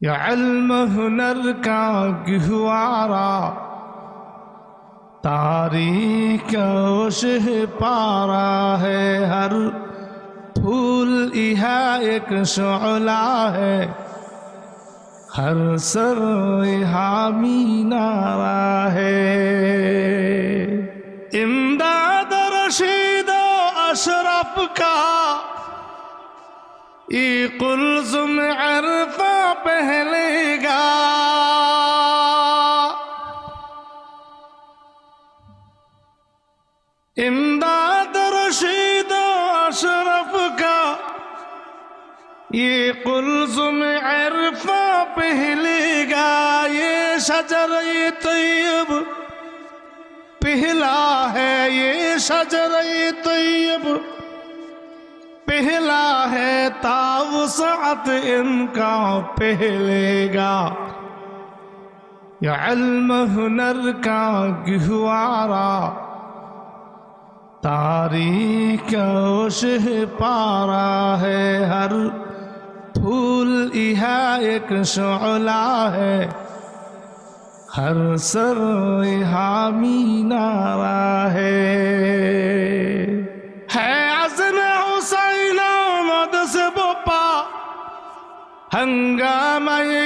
یا علم ہنر کا گہوارا تاریخ اوشہ پارا ہے، ہر پھول یہاں ایک شعلہ ہے۔ ہر سر حامی نارا ہے۔ امداد رشید و اشرف کا، ای قلزم عرفہ امداد رشید و اشرف کا، یہ قلزم عرفہ پہلے گا یہ شجر طیب۔ پہلا ہے یہ شجر طیب۔ پہلا ہے تاوسعت ان کا پہلے گا۔ یا علم ہنر کا گہوارا تاریخ اوشہ پارا ہے، ہر پھول یہاں ایک شعلہ ہے۔ ہر سر حامی نارا ہے۔ ہے عزم حسین آمد سے بپا، ہنگامہ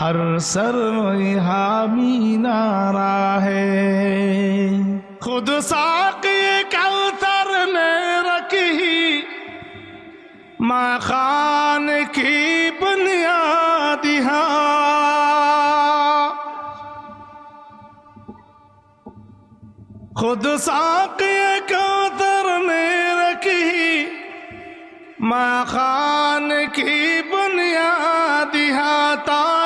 ہر سر حامی نارا ہے۔ خود ساقی کوثر نے رکھی ماں خان کی بنیاد ہاں۔ خود ساقی کوثر نے رکھی ماں خان کی بنیاد ہاں۔ تاریخ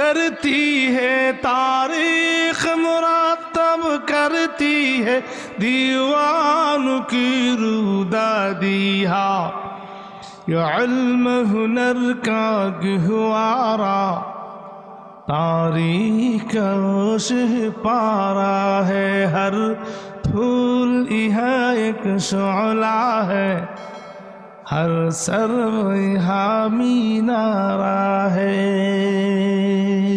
کرتی ہے تاریخ مرتب کرتی ہے دیوان کی رودا دیا یا علم ہنر کا گہوارا تاریخ اوشہ پارا ہے۔ ہر پھول یہاں ایک شعلہ ہے۔ ہر سر ہاں حامی نارا ہے۔